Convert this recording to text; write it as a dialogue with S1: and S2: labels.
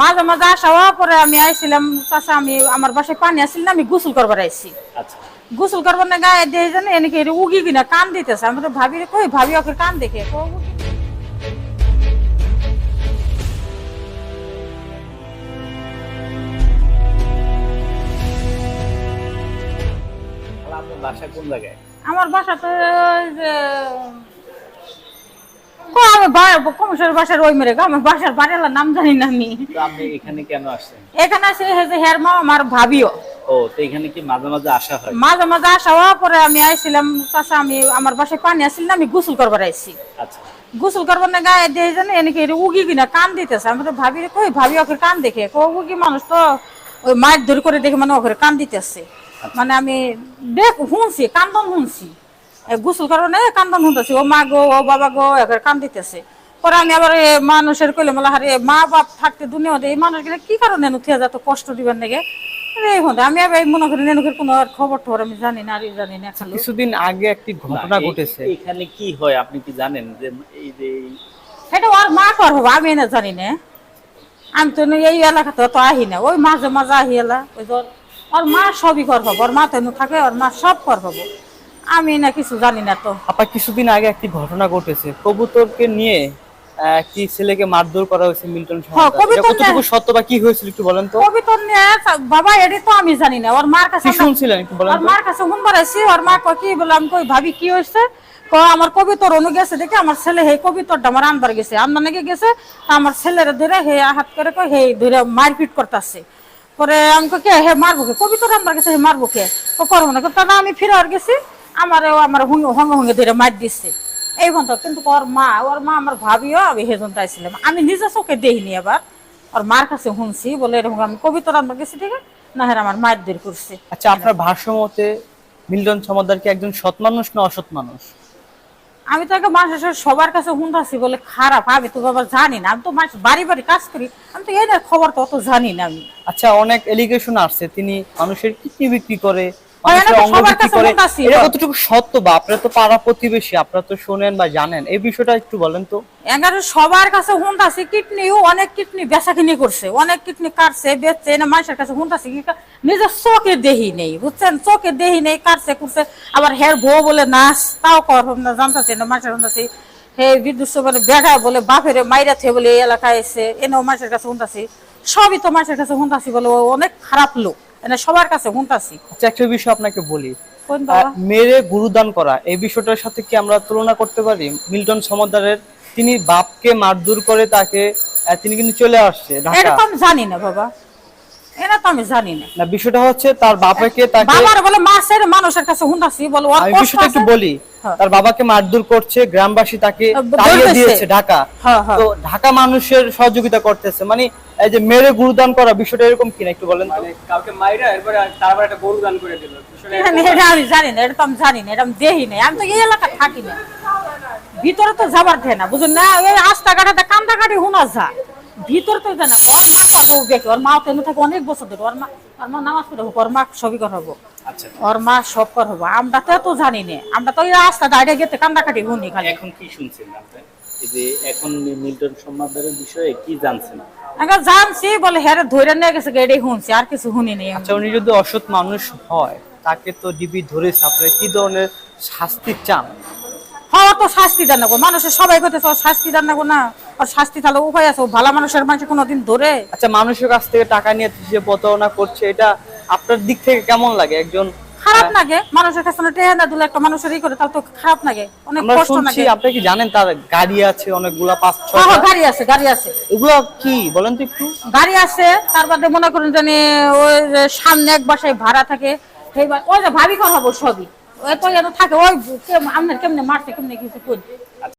S1: মাঝে মাঝে আসা হওয়ার পরে আমি আইছিলাম চাষা আমি আমার বাসায় পানি আসছিল না আমি গোসল করবার আইছি।
S2: আচ্ছা।
S1: গোসল করবার না গায়ে দিয়ে জানে এনেকে উগি কিনা কান দিতেছে। আমি তো ভাবি কই ভাবি ওকে কান দেখে? উগি।
S2: বাসা কোন জায়গায়?
S1: আমার বাসা তো কমিশনের বাসার ওই মেরে গো, আমার বাসার বাড়ির নাম জানি না আমি।
S2: আপনি এখানে কেন আসছেন?
S1: এখানে আছে যে হের মা আমার ভাবিও।
S2: ও তো এখানে কি মাঝে মাঝে আসা হয়?
S1: মাঝে মাঝে আসা হওয়ার পরে আমি আইছিলাম আমি আমার বাসায় পানি আসছিল না আমি গোসল করবার আইছি।
S2: আচ্ছা।
S1: গোসল করবার না গায়ে দিয়ে জানে এনেকে উগি কিনা কান দিতেছে। আমি তো ভাবি কই ভাবি ওকে কান দেখে? উগি মানুষ তো ওই মাছ ধরে করে দেখে মানে ওকে কান দিতেছে। মানে আমি দেখ শুনছি কান্দন শুনছি। গোসল না কান্দন শুনতেছি। ও মা গো ও বাবা গো একে কান দিতেছে পরে আমি আবার মানুষের কইলে বলে হারে মা বাপ থাকতে দুনিয়াতে এই মানুষগুলো কি কারণে নুথিয়া যত কষ্ট দিবেন নাকি? এই আমি আবার মনে করি নেনুকের কোনো আর খবর টবর আমি জানি না আর জানি না
S3: কিছুদিন আগে একটি ঘটনা
S2: না, এ-
S3: ঘটেছে।
S2: এখানে কি হয় আপনি কি জানেন যে এই যে
S1: সেটা ওর মা করব আমি না জানি না। আমি তো এই এলাকাতে তো আহি না। ওই মাঝে মাঝে আহি এলা। ওই তোর ওর মা সবই কর পাবো ওর মা তো থাকে ওর মা সব কর পাবো আমি না কিছু জানি না তো।
S3: আপা কিছুদিন আগে একটি ঘটনা ঘটেছে। কবুতরকে নিয়ে একটি ছেলেকে মারধর করা হয়েছে মিল্টন।
S1: হ্যাঁ,
S3: কতটুকু সত্য বা কি হয়েছিল একটু বলেন তো?
S1: কবিতর নিয়ে বাবা এটি তো আমি জানি না। ওর মার কাছে
S3: শুনছিলেন একটু বলেন
S1: ওর মার কাছে শুনবার আছি ওর মা কয় কি বলে? আমি কই ভাবি কি হয়েছে? ক আমার কবিতর অনু গেছে দেখে আমার ছেলে হে কবিতরটা আমার আনবার গেছে। আনবার নাকি গেছে আমার ছেলের ধরে হে হাত করে কই হে ধরে মারপিট করতেছে। পরে আমি কই, কে? হে মারবো কে? কবিতর আনবার গেছে হে মারবো কে? করব না আমি ফিরে আর গেছি। আমার আমার হঙ্গে হঙ্গে ধরে মার দিচ্ছে এই পর্যন্ত কিন্তু ওর মা ওর মা আমার ভাবিও আমি হেজন চাইছিলাম। আমি নিজে চোখে দেখিনি আবার। ওর মার কাছে শুনছি বলে এরকম আমি কবিতর আনবার গেছি ঠিক আছে না হ্যাঁ আমার মায়ের দের করছে।
S3: আচ্ছা আপনার ভাষ্য মতে মিল্টন সমাদার কি একজন সৎ মানুষ না অসৎ মানুষ?
S1: আমি তো আগে মানুষের সবার কাছে শুনতেছি বলে খারাপ আমি তো বাবা জানি না। আমি তো মানুষ বাড়ি বাড়ি কাজ করি আমি তো এই খবর তো অত জানি না আমি।
S3: আচ্ছা অনেক এলিগেশন আসছে। তিনি মানুষের কিডনি বিক্রি করে এটা কতটুকু সত্য বা আপনারা তো পাড়া প্রতিবেশী আপনারা তো শোনেন বা জানেন এই বিষয়টা একটু বলেন তো।
S1: এগারো সবার কাছে কিডনিও অনেক কিডনি বেচা কিনি করছে অনেক কিডনি কাটছে বেচছে না মানুষের কাছে শুনতাছি কি নিজের চোখে দেহি নেই বুঝছেন? চোখে দেহি নেই কাটছে করছে আবার হের বউ বলে নাচ তাও কর না জানতাছি না মানুষের শুনতাছি হে বিদ্যুৎ বলে বেড়া বলে বাপেরে মাইরা থে বলে এই এলাকায় এসে এনেও মানুষের কাছে শুনতাছি সবই তো মানুষের কাছে শুনতাছি বলে অনেক খারাপ লোক। এনে সবার কাছে শুনতাছি।
S3: আচ্ছা একটা বিষয় আপনাকে বলি। মেরে গুরুদান করা এই বিষয়টার সাথে কি আমরা তুলনা করতে পারি? মিল্টন সমাদারের তিনি বাপকে মারধর করে তাকে তিনি কিন্তু চলে আসছে
S1: আমি জানি না বাবা। এটা তো আমি জানি না।
S3: না বিষয়টা হচ্ছে তার বাবাকে তাকে
S1: বাবার বলে মাসের মানুষের কাছে বলে ওর
S3: আমি
S1: কষ্ট
S3: বিষয়টা একটু বলি
S1: হ্যাঁ।
S3: তার বাবাকে মারধর করছে গ্রামবাসী তাকে তাড়িয়ে দিয়েছে ঢাকা।
S1: হ্যাঁ, হ্যাঁ।
S3: তো ঢাকা মানুষের সহযোগিতা করতেছে। মানে এই যে মেরে গুরুদান করা বিষয়টা এরকম কিনা একটু বলেন তো।
S4: মানে কাউকে মাইরা এরপরে তারপর একটা গরু দান করে দিল।
S1: এটা এটা আমি জানি না এটা তো আমি জানি না এটা আমি দেখি না আমি তো এই এলাকা থাকি না। ভিতরে তো যাবার দেয় না বুঝুন না? এই রাস্তাঘাটাতে কান্দাকাটি শোনা যা ভিতরে তো জানা ওর মা করব ওর মা তেমনি থাকে অনেক বছর ধরে। ওর মা ওর মা নামাজ পড়ে হোক ওর মা ছবি কর হব।
S2: আচ্ছা।
S1: ওর মা সব কর হব। আমরা তো এত জানি না। আমরা তো এই রাস্তা দাঁড়িয়ে গেতে কান্দাকাটি শুনি খালি।
S2: এখন কি শুনছেন যে এখন মিল্টন বিষয়ে কি জানছেন?
S1: জানছি বলে হ্যাঁ ধরে নিয়ে গেছে আর কিছু শুনি নেই
S3: আচ্ছা উনি যদি অসৎ মানুষ হয় তাকে তো ডিবি ধরেছে। আপনারা কি ধরনের শাস্তি চান?
S1: হওয়া তো শাস্তি দেন না গো। মানুষের সবাই ওর শাস্তি দেন না গো না। ওর শাস্তি তাহলে উপায় আছে? ভালো মানুষের মানুষ কোনোদিন ধরে?
S3: আচ্ছা মানুষের কাছ থেকে টাকা নিয়ে যে প্রতারণা করছে এটা আপনার দিক থেকে কেমন লাগে? একজন
S1: খারাপ লাগে। মানুষের কাছে না দিলে একটা মানুষের ই করে তাহলে তো খারাপ লাগে। অনেক কষ্ট লাগে।
S3: আপনি কি জানেন তার গাড়ি আছে অনেকগুলা পাঁচ
S1: হ্যাঁ,
S3: ছয়টা?
S1: হ্যাঁ, গাড়ি আছে গাড়ি আছে।
S3: এগুলো কি? বলেন তো একটু।
S1: গাড়ি আছে তার বাদে মনে করেন জানি ওই সামনে এক বাসায় ভাড়া থাকে সেই ওই যে ভাবি কর হব সবই। ওই তো যেন থাকে ওই আপনার কেমনে মারছে কেমনে কিছু করি?